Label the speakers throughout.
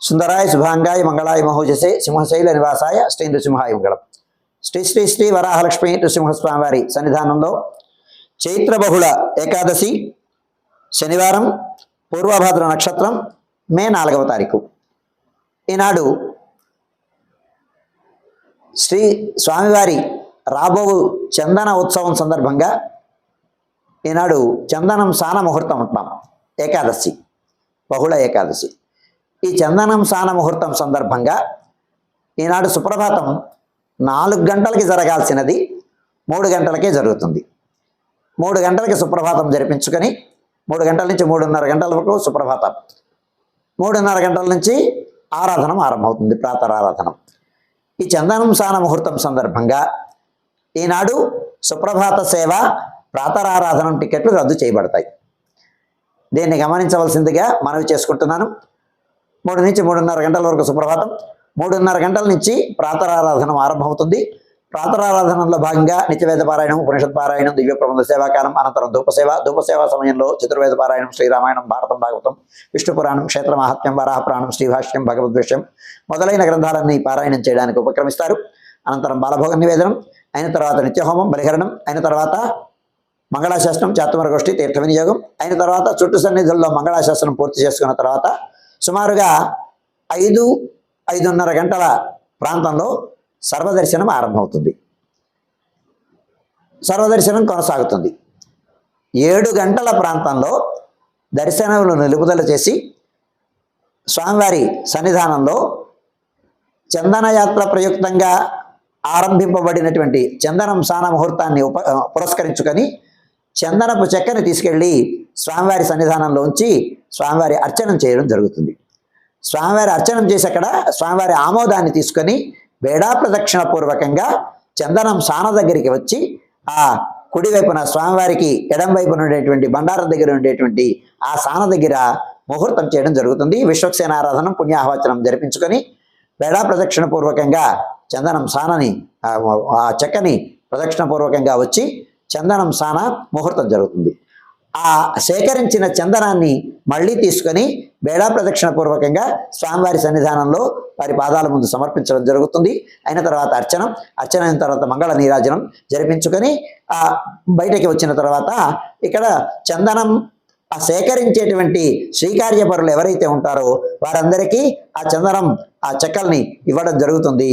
Speaker 1: సుందరాయ శుభాంగాయ మంగళాయ మహోజసే సింహశైల నివాసాయ శ్రీ నృసింహాయ మంగళం శ్రీ శ్రీ శ్రీ వరాహలక్ష్మి నృసింహస్వామి వారి సన్నిధానంలో చైత్ర బహుళ ఏకాదశి శనివారం పూర్వభాద్ర నక్షత్రం మే నాలుగవ తారీఖు ఈనాడు శ్రీ స్వామివారి రాబో చందన ఉత్సవం సందర్భంగా ఈనాడు చందనం సాన ముహూర్తం అంటాం ఏకాదశి బహుళ ఏకాదశి ఈ చందనం సాన ముహూర్తం సందర్భంగా ఈనాడు సుప్రభాతం నాలుగు గంటలకి జరగాల్సినది మూడు గంటలకే జరుగుతుంది. మూడు గంటలకి సుప్రభాతం జరిపించుకొని మూడు గంటల నుంచి మూడున్నర గంటల వరకు సుప్రభాతం. మూడున్నర గంటల నుంచి ఆరాధనం ఆరంభమవుతుంది ప్రాతరారాధనం. ఈ చందనం సాన ముహూర్తం సందర్భంగా ఈనాడు సుప్రభాత సేవ ప్రాతరారాధనం టికెట్లు రద్దు చేయబడతాయి. దీన్ని గమనించవలసిందిగా మనవి చేసుకుంటున్నాను. మూడు నుంచి మూడున్నర గంటల వరకు సుప్రభాతం. మూడున్నర గంటల నుంచి ప్రాతరారాధనం ఆరంభమవుతుంది. ప్రాతరారాధనలో భాగంగా నిత్యవేద పారాయణం ఉపనిషత్ పారాయణం దివ్య ప్రబంధ సేవాకాలం అనంతరం ధూపసేవ ధూపసేవ సమయంలో చతుర్వేద పారాయణం శ్రీరామాయణం భారతం భాగవతం విష్ణు పురాణం క్షేత్ర మహాత్మ్యం వరాహ పురాణం శ్రీభాష్యం భగవద్విషయం మొదలైన గ్రంథాలన్నీ పారాయణం చేయడానికి ఉపక్రమిస్తారు. అనంతరం బాలభోగ నివేదనం అయిన తర్వాత నిత్యహోమం బలిహరణం అయిన తర్వాత మంగళాశాస్త్రం చాతుమర గోష్ఠి తీర్థ వినియోగం అయిన తర్వాత చుట్టు సన్నిధుల్లో మంగళాశాస్త్రం పూర్తి చేసుకున్న తర్వాత సుమారుగా ఐదు ఐదున్నర గంటల ప్రాంతంలో సర్వదర్శనం ఆరంభమవుతుంది. సర్వదర్శనం కొనసాగుతుంది. ఏడు గంటల ప్రాంతంలో దర్శనములు నిలుపుదల చేసి స్వామివారి సన్నిధానంలో చందనయాత్ర ప్రయుక్తంగా ఆరంభింపబడినటువంటి చందనం సాన ముహూర్తాన్ని ఉప పురస్కరించుకొని చందనపు చెక్కని తీసుకెళ్ళి స్వామివారి సన్నిధానంలో ఉంచి స్వామివారి అర్చనం చేయడం జరుగుతుంది. స్వామివారి అర్చనం చేసి అక్కడ స్వామివారి ఆమోదాన్ని తీసుకొని వేడా ప్రదక్షిణ పూర్వకంగా చందనం సాన దగ్గరికి వచ్చి ఆ కుడి వైపున స్వామివారికి ఎడం వైపున ఉండేటువంటి బండారం దగ్గర ఉండేటువంటి ఆ సాన దగ్గర ముహూర్తం చేయడం జరుగుతుంది. విశ్వక్సేనారాధనం పుణ్యాహవచనం జరిపించుకొని వేడా ప్రదక్షిణ పూర్వకంగా చందనం సానని ఆ ఆ చెక్కని ప్రదక్షిణ పూర్వకంగా వచ్చి చందనం సాన ముహూర్తం జరుగుతుంది. ఆ సేకరించిన చందనాన్ని మళ్ళీ తీసుకొని బేడా ప్రదక్షిణ పూర్వకంగా స్వామివారి సన్నిధానంలో వారి పాదాల ముందు సమర్పించడం జరుగుతుంది. అయిన తర్వాత అర్చనం అర్చన అయిన తర్వాత మంగళ నీరాజనం జరిపించుకొని ఆ బయటకి వచ్చిన తర్వాత ఇక్కడ చందనం ఆ సేకరించేటువంటి శ్రీకార్యపరులు ఎవరైతే ఉంటారో వారందరికీ ఆ చందనం ఆ చెక్కల్ని ఇవ్వడం జరుగుతుంది.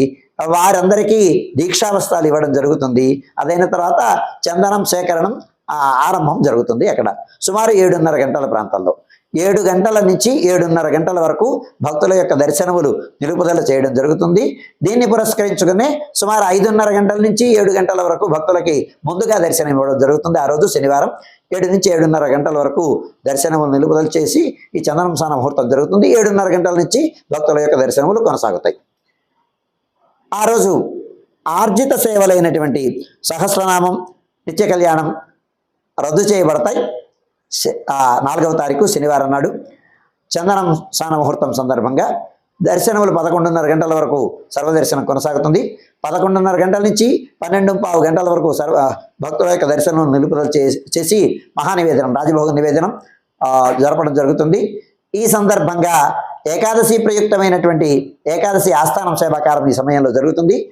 Speaker 1: వారందరికీ దీక్షావస్థాలు ఇవ్వడం జరుగుతుంది. అదైన తర్వాత చందనం సేకరణం ఆరంభం జరుగుతుంది అక్కడ. సుమారు ఏడున్నర గంటల ప్రాంతాల్లో ఏడు గంటల నుంచి ఏడున్నర గంటల వరకు భక్తుల యొక్క దర్శనములు నిలుపుదల చేయడం జరుగుతుంది. దీన్ని పురస్కరించుకునే సుమారు ఐదున్నర గంటల నుంచి ఏడు గంటల వరకు భక్తులకి ముందుగా దర్శనం ఇవ్వడం జరుగుతుంది ఆ రోజు శనివారం. ఏడు నుంచి ఏడున్నర గంటల వరకు దర్శనములు నిలుపుదల చేసి ఈ చందనం స్నాన ముహూర్తం జరుగుతుంది. ఏడున్నర గంటల నుంచి భక్తుల యొక్క దర్శనములు కొనసాగుతాయి. ఆ రోజు ఆర్జిత సేవలైనటువంటి సహస్రనామం నిత్య కళ్యాణం రద్దు చేయబడతాయి. నాలుగవ తారీఖు శనివారం నాడు చందనం స్నాన ముహూర్తం సందర్భంగా దర్శనములు పదకొండున్నర గంటల వరకు సర్వదర్శనం కొనసాగుతుంది. పదకొండున్నర గంటల నుంచి పన్నెండు పావు గంటల వరకు సర్వ భక్తుల యొక్క దర్శనం నిలుపుదల చే- చేసి మహానివేదనం రాజభోగ నివేదనం జరపడం జరుగుతుంది. ఈ సందర్భంగా ఏకాదశి ప్రయుక్తమైనటువంటి ఏకాదశి ఆస్థానం సేవాకారం ఈ సమయంలో జరుగుతుంది.